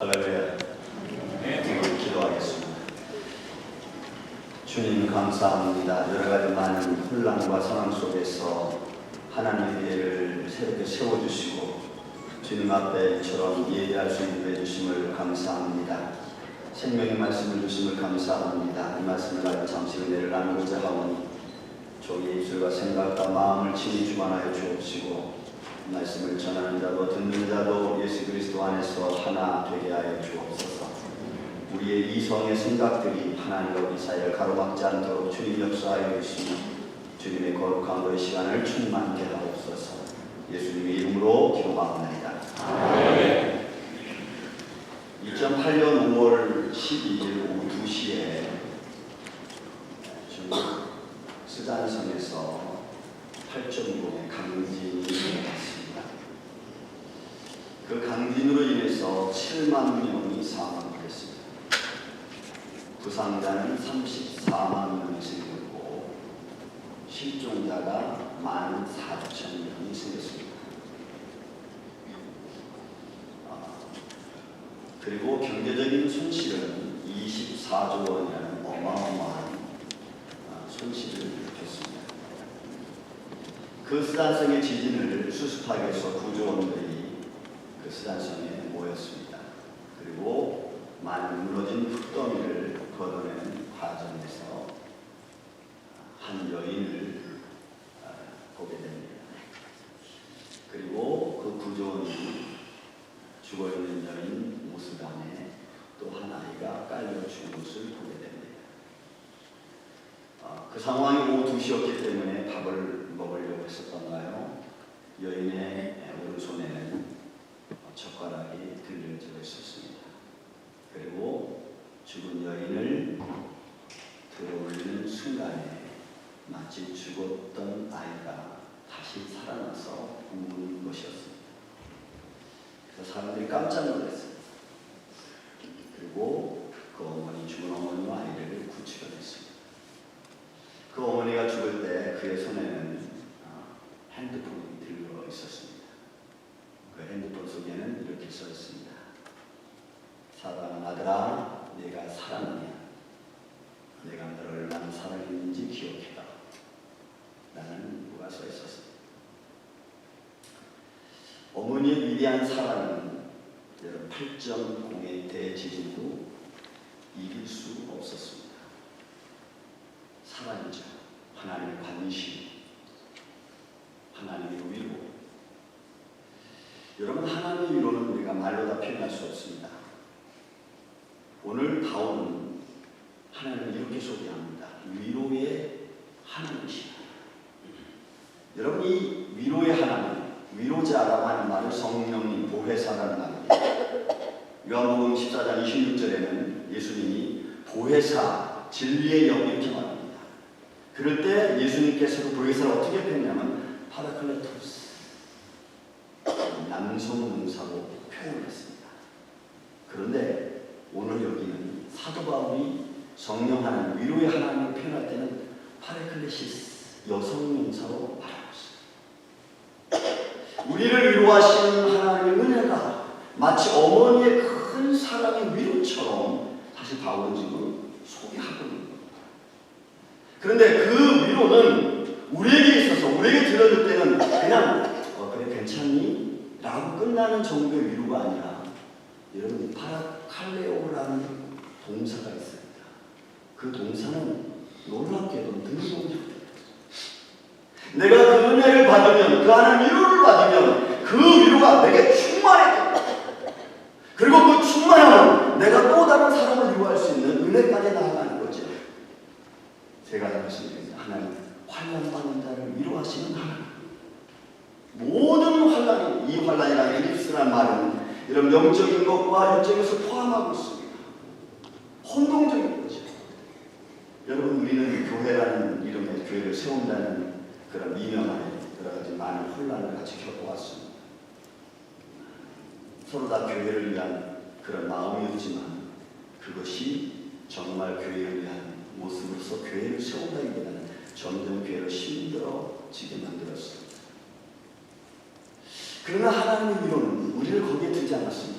할렐루야. 네, 기도하겠습니다. 주님 감사합니다. 여러 가지 많은 혼란과 상황 속에서 하나님의 예를 새롭게 세워주시고 주님 앞에 이처럼 예배할 수 있게 해주심을 감사합니다. 생명의 말씀을 주심을 감사합니다. 이 말씀을 가지고 잠시 은혜를 나누고자 하오니 저희의 입술과 생각과 마음을 친히 주관하여 주옵시고 말씀을 전하는 자도 듣는 안에서 하나 되게 하여 주옵소서. 우리의 이성의 생각들이 하나님과 우리 사이를 가로막지 않도록 주님 역사하여 주시며 주님의 거룩한 거의 시간을 충만케 하옵소서. 예수님의 이름으로 기도합니다. 2008년 5월 12일 오후 2시에 중국 스잔성에서 8.5의 강진이 일어났습니다. 그 강진으로 인해서 7만 명이 사망했습니다. 부상자는 34만 명이 생겼고 실종자가 1만 4천 명이 생겼습니다. 아, 그리고 경제적인 손실은 24조 원이라는 어마어마한 아, 손실을 일으켰습니다. 그 스단성의 지진을 수습하기 위해서 구조원들이 그 스단성에 모였습니다. 무너진 흙더미를 걷어내는 과정에서 한 여인을 아, 보게 됩니다. 그리고 그 구조원이 죽어있는 여인 모습 안에 또 한 아이가 깔려 죽은 것을 보게 됩니다. 아, 그 상황이 오후 2시였기 때문에 밥을 먹으려고 했었던가요? 여인의 오른손에는 젓가락이 들려져 있었습니다. 그리고 죽은 여인을 들어올리는 순간에 마치 죽었던 아이가 다시 살아나서 우는 것이었습니다. 그래서 사람들이 깜짝 놀랐어요. 그리고 그 어머니 죽은 어머니와 아이를 구출해냈습니다. 그 어머니가 죽을 때 그의 손에는 어, 핸드폰이 들려 있었습니다. 그 핸드폰 속에는 이렇게 써 있습니다. 사랑하는 아들아, 내가 사랑하냐? 내가 너를 얼마나 사랑했는지 기억해라. 라는 문구가 써 있었습니다. 어머니의 위대한 사랑은 여러분 8.0의 대지진도 이길 수 없었습니다. 사랑이죠. 하나님의 관심, 하나님의 위로. 여러분 하나님의 위로는 우리가 말로 다 표현할 수 없습니다. 오늘 다오는 하나님을 이렇게 소개합니다. 위로의 하나님이시다. 여러분 이 위로의 하나님, 위로자라고 하는 말을 성령님 보혜사라는 말입니다. 요한복음 14장 26절에는 예수님이 보혜사, 진리의 영 이렇게 말합니다. 그럴 때 예수님께서 그 보혜사를 어떻게 표현하냐면 파라클레토스 남성 능사로 표현했습니다. 그런데 오늘 여기는 사도 바울이 성령 하나님, 위로의 하나님을 표현할 때는 파레클레시스 여성 명사로 말하고 있습니다. 우리를 위로하시는 하나님의 은혜가 마치 어머니의 큰 사랑의 위로처럼 사실 바울은 지금 소개하고 있는 겁니다. 그런데 그 위로는 우리에게 있어서 우리에게 들어줄 때는 그냥 어, 그래 괜찮니? 라고 끝나는 정도의 위로가 아니라 여러분 파라 칼레오라는 동사가 있습니다. 그 동사는 놀랍게도 능동적입니다. 내가 그 은혜를 받으면 그 하나님 위로를 받으면 그 위로가 내게 충만해져. 그리고 그 충만함은 내가 또 다른 사람을 위로할 수 있는 은혜까지 나아가는 거죠. 제가 말씀드립니다. 하나님 환란 받는 자를 위로하시는 하나님. 모든 환란이 이 환란이라는 일립스란 말은 이런 영적인 육적인 것을 포함하고 있습니다. 혼동적인 거죠. 여러분 우리는 교회라는 이름의 교회를 세운다는 그런 이념 안에 여러 가지 많은 혼란을 같이 겪어왔습니다. 서로 다 교회를 위한 그런 마음이었지만 그것이 정말 교회를 위한 모습으로서 교회를 세운다기보다는 점점 교회를 힘들어지게 만들었습니다. 그러나 하나님의 위로는 우리를 거기에 두지 않았습니다.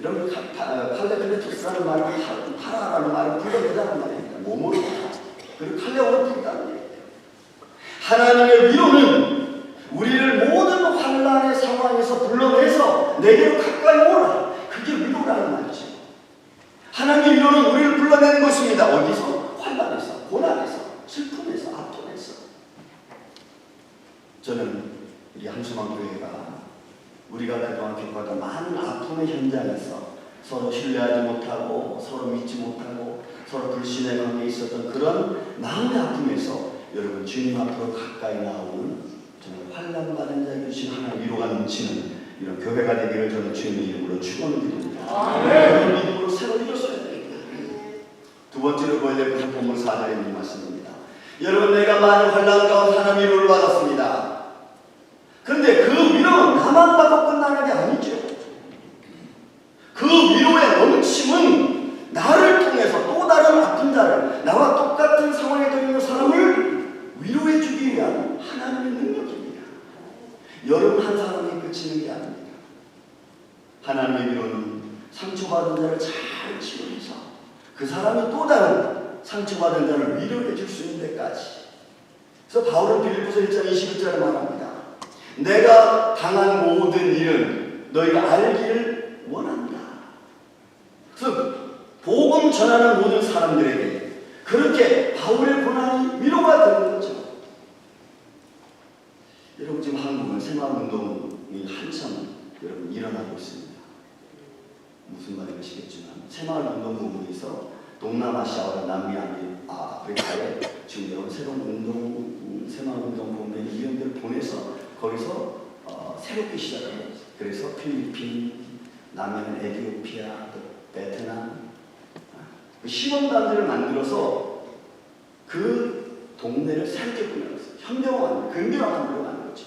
이런 칼- 파- 칼레클레토스라는 팔- 파라라는 말은 불러내다는 말입니다. 몸으로. 그리고 풀다는 얘기예요. 하나님의 위로는 우리를 모든 환란의 상황에서 불러내서 내게로 가까이 오라. 그게 위로라는 말이죠. 하나님의 위로는 우리를 불러내는 것입니다. 어디서? 환란에서, 고난에서, 슬픔에서, 아픔에서. 저는 우리 한수망 교회가 우리가 그동안 겪었던 많은 아픔의 현장에서 서로 신뢰하지 못하고 서로 믿지 못하고 서로 불신의 관계에 있었던 그런 마음의 아픔에서 여러분 주님 앞으로 가까이 나오는 정말 환란 받은 자에게 주신 하나님 위로가 넘치는 이런 교회가 되기를 저는 주님의 이름으로 축원을 드립니다. 그런 믿음으로 새로 일어서야 됩니다. 두 번째로 것은 본문 4절에 있는 말씀입니다. 여러분 내가 많은 환란 가운데 하나님 위로를 받았습니다. 그런데 그 위로는 나만 받 1절부터 1장 21절에 말합니다. 내가 당한 모든 일은 너희가 알기를 원한다. 즉 복음 전하는 모든 사람들에게 그렇게 바울의 고난이 위로가 되는 거죠. 여러분 지금 한국은 새마을운동이 한참 여러분 일어나고 있습니다. 무슨 말인지겠지만 새마을운동 부분에서 동남아시아와 남미 아, 아프리카에 지금 여러분 새로운 운동 새마을운동 부분의 위원들을 보내서 거기서 어, 새롭게 시작을 했어요. 그래서 필리핀, 남해는 에티오피아, 또 베트남 그 시범단들을 만들어서 그 동네를 새롭게 꾸며놨어요. 현명한, 근대화한 데로 만들었죠.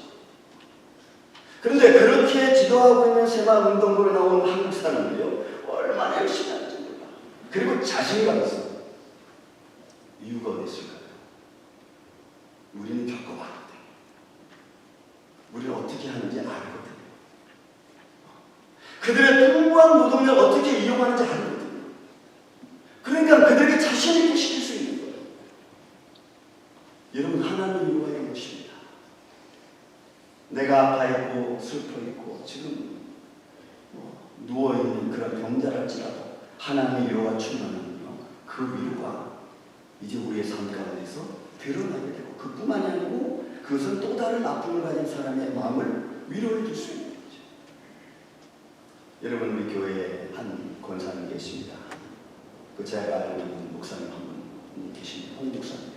그런데 그렇게 지도하고 있는 새마을운동부에 나온 한국 사람들이요 얼마나 열심히 하는지 몰라. 그리고 자신감 있어. 이유가 어디 있을까요? 우리는 어떻게 하는지 알거든. 그들의 풍부한 노동력을 어떻게 이용하는지 알거든. 그러니까 그들에게 자신 있게 시킬 수 있는 거예요. 여러분 하나님 이유가 이런 것입니다. 내가 아파 있고 슬퍼 있고 지금 뭐 누워 있는 그런 병자랄지라도 하나님의 위로가 충만한 그 위로가 이제 우리의 삶 가운데서 드러나게 되고 그뿐만이 아니고 그것은 또 다른 아픔을 가진 사람의 마음을 위로해 줄 수 있는 거죠. 여러분 우리 교회에 한 권사님 계십니다. 그 제가 알고 있는 목사님 한분 계십니다. 홍 목사님.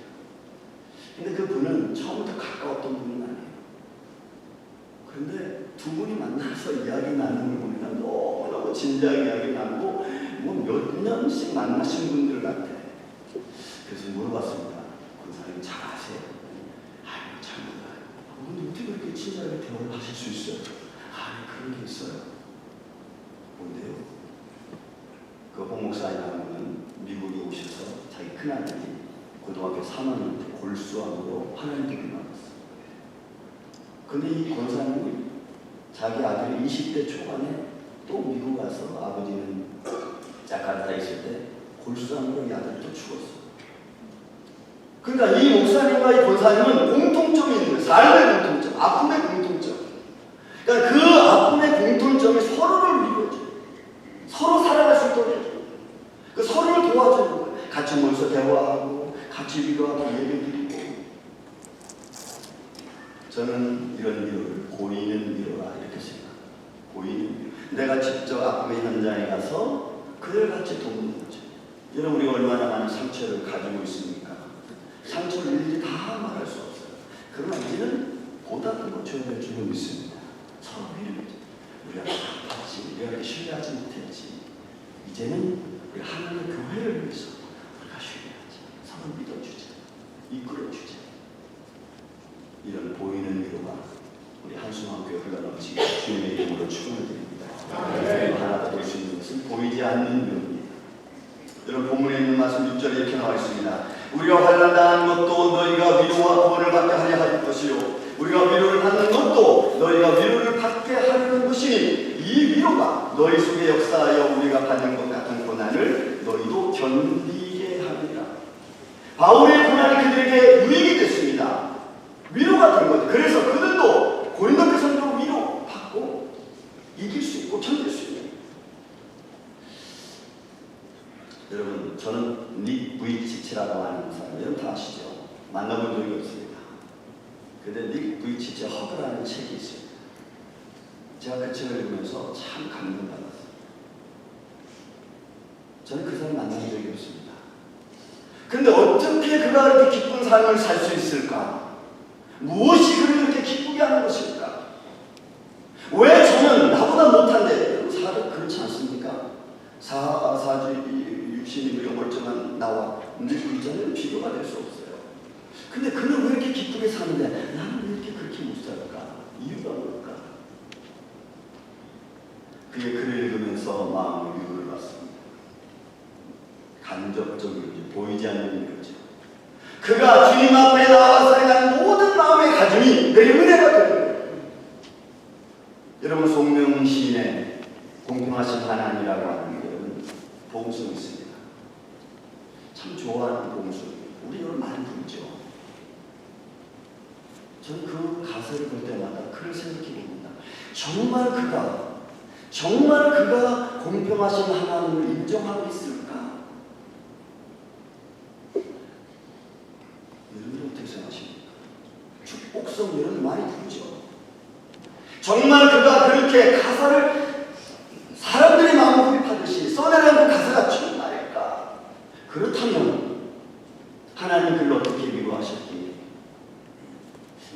근데 그 분은 처음부터 가까웠던 분은 아니에요. 그런데 두 분이 만나서 이야기 나누는 걸 보니까 너무너무 진지하게 이야기 나누고 뭐몇 년씩 만나신 분들 같아. 그래서 물어봤습니다. 권사님 잘 아세요? 아, 근데 어떻게 그렇게 친절하게 대화를 하실 수 있어요? 아니, 그런 게 있어요. 뭔데요? 그 홍 목사님하는 분은 미국에 오셔서 자기 큰아들이 고등학교 3학년 때 골수암으로 하나님께 기도했어요. 근데 이 권사님이 자기 아들이 20대 초반에 또 미국 가서 아버지는 자카르타에 있을 때 골수암으로 이 아들이 또 죽었어. 그러니까 이 목사님과 이 권사님은 공통점이 있는 거예요. 삶의 공통점, 아픔의 공통점. 그러니까 그 아픔의 공통점이 서로를 위로해줘. 서로 살아갈 수 있도록 해줘. 그 서로를 도와주는 거예요. 같이 모여서 대화하고, 같이 위로하고, 예배 드리고. 저는 이런 위로를 보이는 위로라 이렇게 생각합니다. 보이는 위로. 내가 직접 아픔의 현장에 가서 그들 같이 돕는 거죠. 여러분, 우리 얼마나 많은 상처를 가지고 있습니까? 상처를 일일이 다 말할 수 없어요. 그러나 이제는 보다는 뭐 저희가 주고 있습니다. 서로. 우리가 아팠지, 우리가 신뢰하지 못했지. 이제는 우리 하나님의 교회를 위해서 우리가 신뢰하자. 서로 믿어주자. 이끌어주자. 이런 보이는 위로가 우리 한수만 교회 흘러넘치게 주님의 이름으로 축원을 드립니다. 하나 더볼수 있는 것은 보이지 않는 위로입니다. 여러분 본문에 있는 말씀 6절에 이렇게 나와 있습니다. 우리가 환난 당한 것도 너희가 위로와 구원을 받게 하려 할 것이요 우리가 위로를 받는 것도 너희가 위로를 받게 하려는 것이니 이 위로가 너희 속에 역사하여 우리가 받는 것 같은 고난을 너희도 견디게 하리라. 바울의 고난이 그들에게 유익이 됐습니다. 위로가 된 거죠. 그래서 그들도 고린도 교성도 위로 받고 이길 수 있고 견딜 수 있는. 여러분 저는 닉 부이치치라고 하는 사람 여러분 다 아시죠? 만나본 적이 없습니다. 근데 닉 부이치치 허그라는 책이 있어요. 제가 그 책을 읽으면서 참 감동받았어요. 저는 그 사람 만난 적이 없습니다. 근데 어떻게 그가 이렇게 기쁜 삶을 살 수 있을까? 무엇이 그를 이렇게 기쁘게 하는 것일까? 왜 저는 나보다 못한데 사도 그렇지 않습니까? 사, 사주 육신이 우리가 멀쩡한 나와 늙고 있잖아요. 비교가 될 수 없어요. 근데 그는 왜 이렇게 기쁘게 사는데 나는 왜 이렇게 그렇게 못 살까? 이유가 뭘까? 그의 글을 읽으면서 마음의 위로를 받습니다. 간접적이지 보이지 않는 거죠. 그가 주님 앞에 나와서 행한 모든 마음의 가짐이 내 은혜가 되는. 여러분 송명 시인의 공평하신 하나님이라고 하는 게 여러분 복음성이 있습니다. 참 좋아하는 복음성. 우리 여러분 많이 부르죠. 저는 그 가사를 볼 때마다 그를 생각해 봅니다. 정말 그가 정말 그가 공평하신 하나님을 인정하고 있을까? 여러분 어떻게 생각하십니까? 축복성 여러분 많이 부르죠. 정말 그가 그렇게 가사를 사람들이 마음 구입하듯이 써내려는 가사가 정말일까? 그렇다면 하나님 그를 어떻게 위로하셨기에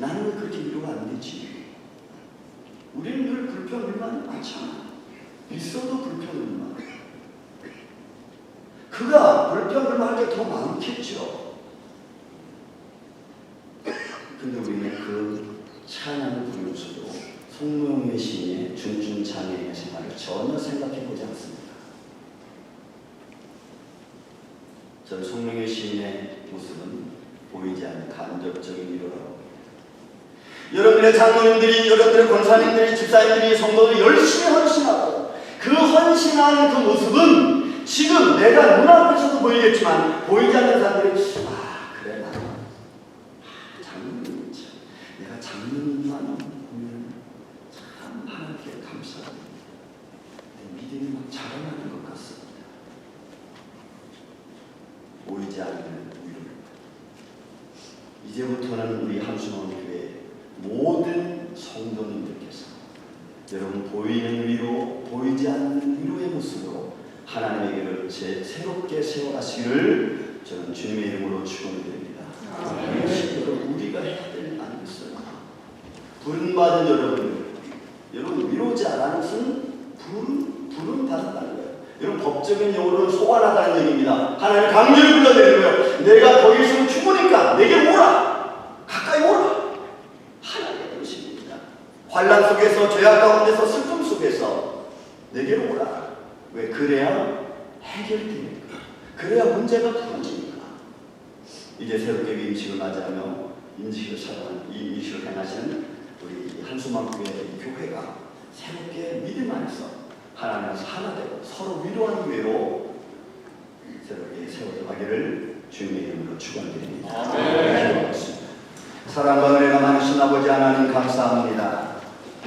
나는 왜 그렇게 위로가 안 되지? 우리는 늘 불평 불만이 많잖아. 있어도 불평 불만. 그가 불평 불만할 게 더 많겠죠. 근데 우리는 그 찬양을 부르면서도 송명의 시인의 준준장애의 생활을 전혀 생각해 보지 않습니다. 전 송명의 시인의 모습은 보이지 않는 간접적인 위로라고 여러분의 장로님들이, 여러분의 권사님들이, 집사님들이, 성도들이 열심히 헌신하고 그 헌신하는 그 모습은 지금 내가 눈앞에서도 보이겠지만 보이지 않는 사람들이 아 그래 나도 아, 장로님 참 내가 장로님만 보면 참 하나님께 감사하고 내 믿음이 막 자라나는 것 같습니다. 보이지 않는 위로입니다. 이제부터는 우리 한수원 교회 모든 성도님들께서 여러분 보이는 위로 보이지 않는 위로의 모습으로 하나님의 길을 제 새롭게 세워가시기를 저는 주님의 이름으로 축원드립니다. 이것이 여러분 우리가 해야 될일 아니겠어요? 부름받은 여러분들 여러분 위로자라는 것은 부름, 부름 받았다는 거예요. 여러분 법적인 용어로는 소환하다는 얘기입니다. 하나님 강제로 불러내는 거예요. 내가 거기 있으면 죽으니까 내게 오라. 가까이 오라. 하나님의 뜻입니다. 환란 속에서 죄악 가운데서 슬픔 속에서 내게로 오라. 왜 그래야 해결되니까. 그래야 문제가 풀어지니까. 이제 새롭게 임식을 맞이하며 임식을 살아가는 이 임식을 행하시는 우리 한수만 교회 교회가 새롭게 믿음 안에서 하나님께서 하나 되고 서로 위로하는 교회로 새롭게 세워져 가기를 주님의 이름으로 축원드립니다. 기도하겠습니다. 사랑과 은혜가 많으신 아버지 하나님 감사합니다.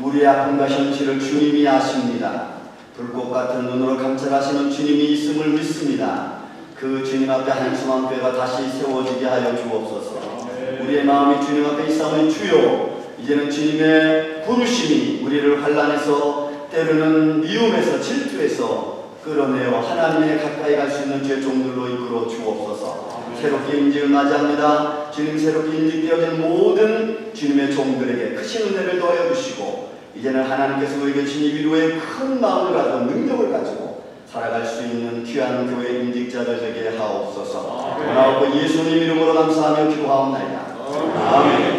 우리의 아픔과 현실을 주님이 아십니다. 불꽃 같은 눈으로 감찰하시는 주님이 있음을 믿습니다. 그 주님 앞에 한수만 교회가 다시 세워지게 하여 주옵소서. 우리의 마음이 주님 앞에 있사오니 주요 이제는 주님의 부르심이 우리를 환란에서 때로는 미움에서 질투에서 끌어내어 하나님의 가까이 갈 수 있는 죄 종들로 이끌어 주옵소서. 새롭게 인직을 맞이합니다. 주님 새롭게 인직되어진 모든 주님의 종들에게 크신 은혜를 더하여 주시고 이제는 하나님께서 우리에게 주님 위로의 큰 마음을 가지고 능력을 가지고 살아갈 수 있는 귀한 교회 인직자들 되게 하옵소서. 원하옵고 예수님 이름으로 감사하며 기도하옵나이다. 아멘.